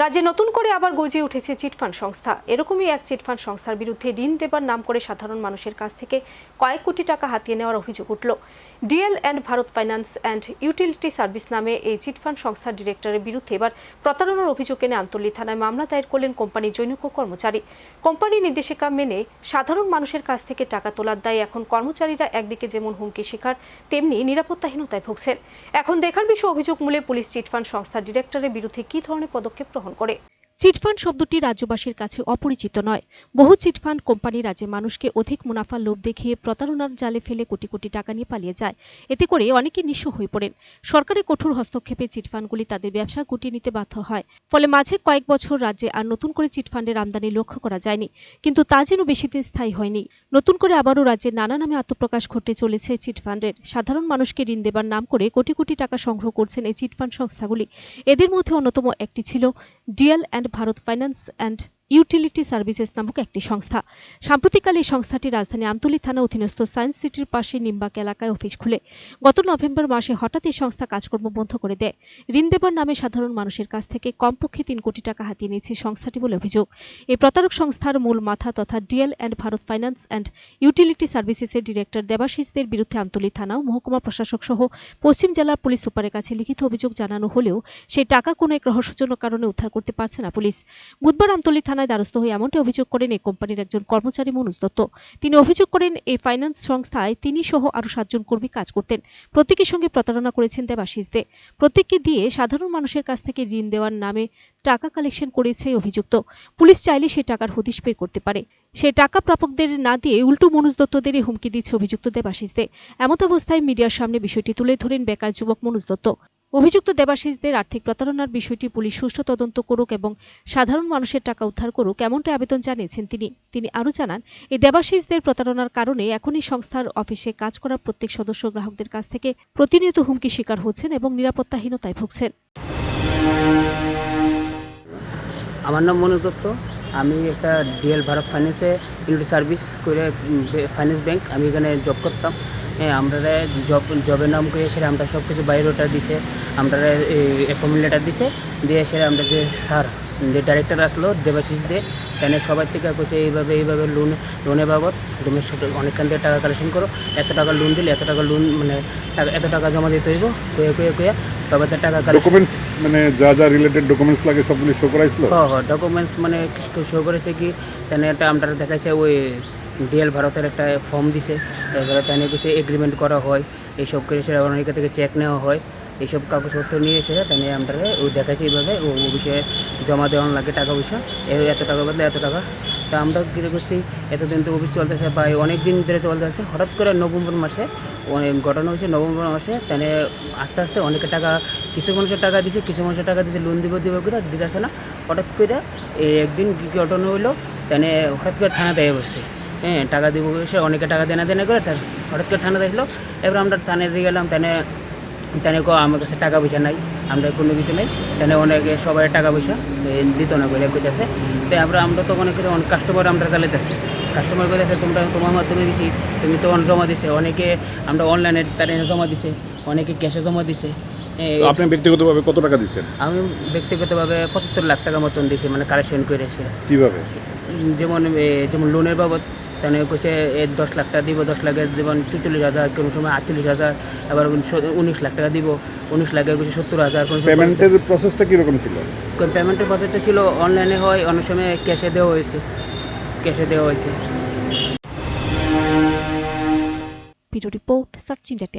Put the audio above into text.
রাজ্যে নতুন করে আবার গজিয়ে উঠেছে চিটফান্ড সংস্থা। এরকমই এক চিটফান্ড সংস্থার বিরুদ্ধে ঋণ দেবার নাম করে সাধারণ মানুষের কাছ থেকে কয়েক কোটি টাকা হাতিয়ে নেওয়ার অভিযোগ উঠল। DL and Bharat finance and utility service নামে এই চিটফান্ড সংস্থার ডিরেক্টরের বিরুদ্ধে এবার প্রতারণার অভিযোগ এনে আমতলী থানায় মামলা দায়ের করলেন কোম্পানির জৈনিক কর্মচারী। কোম্পানির নির্দেশিকা মেনে সাধারণ মানুষের কাছ থেকে টাকা তোলার দায়ে এখন কর্মচারীরা একদিকে যেমন হুমকি শিকার, তেমনি নিরাপত্তাহীনতায় ভুগছেন। এখন দেখার বিষয় অভিযোগ মূলে পুলিশ চিটফান্ড সংস্থার ডিরেক্টরের বিরুদ্ধে কী ধরনের পদক্ষেপ গ্রহণ করে চিটফান্ড শব্দটি রাজ্যবাসীর কাছে অপরিচিত নয়। বহু চিটফান্ড কোম্পানি রাজ্যে মানুষকে অধিক মুনাফার লোভ দেখিয়ে প্রতারণার জালে ফেলে কোটি কোটি টাকা নিয়ে পালিয়ে যায়। এতে করে অনেকে নিঃস্ব হয়ে পড়েন। সরকারের কঠোর হস্তক্ষেপে চিটফান্ডগুলি তাদের ব্যবসা গুটিয়ে নিতে বাধ্য হয়। ফলে মাঝে কয়েক বছর রাজ্যে আর নতুন করে চিটফান্ডের আমদানি লক্ষ্য করা যায়নি। কিন্তু তা যেন বেশিদিন স্থায়ী হয়নি। নতুন করে আবারও রাজ্যে নানা নামে আত্মপ্রকাশ ঘটতে চলেছে চিটফান্ডের সাধারণ মানুষকে ঋণ দেবার নাম করে কোটি কোটি টাকা সংগ্রহ করছেন এই চিটফান্ড সংস্থাগুলি। এদের মধ্যে অন্যতম একটি ছিল DL and Bharat finance and utility services নামক একটি সংস্থা। সাম্প্রতিককালে এই সংস্থাটি রাজধানী আমতলী থানার অধীনস্থ সায়েন্স সিটির পাশে নিম্বাক এলাকায় অফিস খুলে। গত নভেম্বর মাসে হঠাৎ এই সংস্থা কাজকর্ম বন্ধ করে দেয়। ঋণ দেবার নামে সাধারণ মানুষের কাছ থেকে কমপক্ষে তিন কোটি টাকা হাতিয়ে নিয়েছে সংস্থাটি বলে অভিযোগ। এই প্রতারক সংস্থার মূল মাথা তথা DL and Bharat finance and utility সার্ভিসেসের director দেবাশিসদের বিরুদ্ধে আমতলী থানা ও মহকুমা প্রশাসক সহ পশ্চিম জেলার পুলিশ সুপারের কাছে লিখিত অভিযোগ জানানো হলেও সেই টাকা কোনো এক রহস্যজনক কারণে উদ্ধার করতে পারছে না পুলিশ। বুধবার আমতলী থানায় দ্বারস্থ হয়ে এমনটি অভিযোগ করেন এই কোম্পানির একজন কর্মচারী মনোজ দত্ত। তিনি অভিযোগ করেন, এই ফাইন্যান্স সংস্থায় তিনি সহ আরও সাতজন কর্মী কাজ করতেন। প্রত্যেকের সঙ্গে প্রতারণা করেছেন দেবাশিস দে। প্রত্যেককে দিয়ে সাধারণ মানুষের কাছ থেকে ঋণ দেওয়ার নামে টাকা কালেকশন করেছে অভিযুক্ত। পুলিশ চাইলে সে টাকার হদিশ বের করতে পারে। সে টাকা প্রাপকদের না দিয়ে উল্টো মনোজ দত্তদেরই হুমকি দিচ্ছে অভিযুক্ত দেবাশিস দে। এমত অবস্থায় মিডিয়ার সামনে বিষয়টি তুলে ধরেন বেকার যুবক মনোজ দত্ত। অভিযুক্ত দেবাশিসদের আর্থিক প্রতারণার বিষয়টি পুলিশ সুষ্ঠু তদন্ত করুক এবং সাধারণ মানুষের টাকা উদ্ধার করুক, এমনটা আবেদন জানিয়েছেন তিনি। তিনি আরও জানান, এই দেবাশিসদের প্রতারণার কারণে এখনই সংস্থার অফিসে কাজ করা প্রত্যেক সদস্য গ্রাহকদের কাছ থেকে প্রতিনিয়ত হুমকি শিকার হচ্ছেন এবং নিরাপত্তাহীনতায় ভুগছেন। আমার নাম মনোজ দত্ত। আমি একটা ডিএল ভারত ফাইন্যান্সে ইউনিটি সার্ভিস করে ফাইন্যান্স ব্যাংক। আমি এখানে জব করতাম। হ্যাঁ আমরা জব জবের নাম করে সেটা আমরা সব কিছু বাইরেটা দিছে আমরা অ্যাপয়েন্টমেন্ট লেটার দিছে দিয়ে সেটা আমরা যে স্যার যে ডাইরেক্টর আসলো দেবাশিস দে তাহলে সবার থেকে কইছে এইভাবে এইভাবে লোন লোনের বাবদ তুমি অনেকখান থেকে টাকা কালেকশন করো এত টাকা লোন দিলে এত টাকা লোন মানে টাকা এত টাকা জমা দিতে হইব কয়ে কয়ে কয়ে সবার থেকে টাকা কালেকশন মানে যা যা রিলেটেড ডকুমেন্টস লাগে সবগুলি শো করাইছিল? হ্যাঁ হ্যাঁ ডকুমেন্টস মানে শো করেছে কি তেনে একটা আমরা দেখাইছে ওই ডিএল ভারতের একটা ফর্ম দিছে। এবারে তেনে কিছু এগ্রিমেন্ট করা হয়। এইসব সেটা অনেকে থেকে চেক নেওয়া হয়। এইসব কাগজপত্র নিয়ে এসে তাই নিয়ে আমরা ও দেখাইছে এইভাবে। ও বিষয়ে জমা দেওয়ানো লাগে টাকা পয়সা। এত টাকা বদলে এত টাকা। তা আমরা কী করছি, এতদিন তো অফিস চলতেছে, প্রায় অনেক দিন ধরে চলতেছে। হঠাৎ করে নভেম্বর মাসে অনেক ঘটনা হয়েছে নভেম্বর মাসে তেনে আস্তে আস্তে অনেকে টাকা, কিছু মানুষের টাকা দিছে, কিছু মানুষের টাকা দিছে লোন দিব দিব করে দিতেছে না। হঠাৎ করে এই একদিন ঘটনা হইল তেনে হঠাৎ করে থানাতে এসে বসছে। হ্যাঁ টাকা দিব সে অনেকে টাকা দেনা দেনা করে তার হঠাৎ করে থানাতে আসলো। এবার আমরা থানায় দিয়ে গেলাম তেনে তেনে কো আমার কাছে টাকা পয়সা নাই আমরা কোনো কিছু নেই। তেনে অনেকে সবাই টাকা পয়সা দিত না করে কইতেছে। তো আমরা আমরা তো অনেকে অনেক কাস্টমার আমরা চালাইতেছি। কাস্টমার কইতেছে তোমরা তোমার মাধ্যমে দিছি তুমি তো জমা দিছে। অনেকে আমরা অনলাইনে তারা জমা দিছে অনেকে ক্যাশে জমা দিছে। আপনি ব্যক্তিগতভাবে কত টাকা দিচ্ছেন আমি ব্যক্তিগতভাবে পঁচাত্তর লাখ টাকা মতন দিয়েছি মানে কালেকশন করে সেটা কীভাবে? যেমন যেমন লোনের বাবদ তাহলে কইছে এর দশ লাখ টাকা দিব দশ লাখের দেবেন চুচল্লিশ হাজার কোনো সময় আটচল্লিশ হাজার আবার উনিশ লাখ টাকা দিব উনিশ লাখের কইছে সত্তর হাজার কোনো সময় পেমেন্টের প্রসেসটা কীরকম ছিল? পেমেন্টের প্রসেসটা ছিল অনলাইনে হয় অনেক সময় ক্যাশে দেওয়া হয়েছে ক্যাশে দেওয়া হয়েছে। Video report search India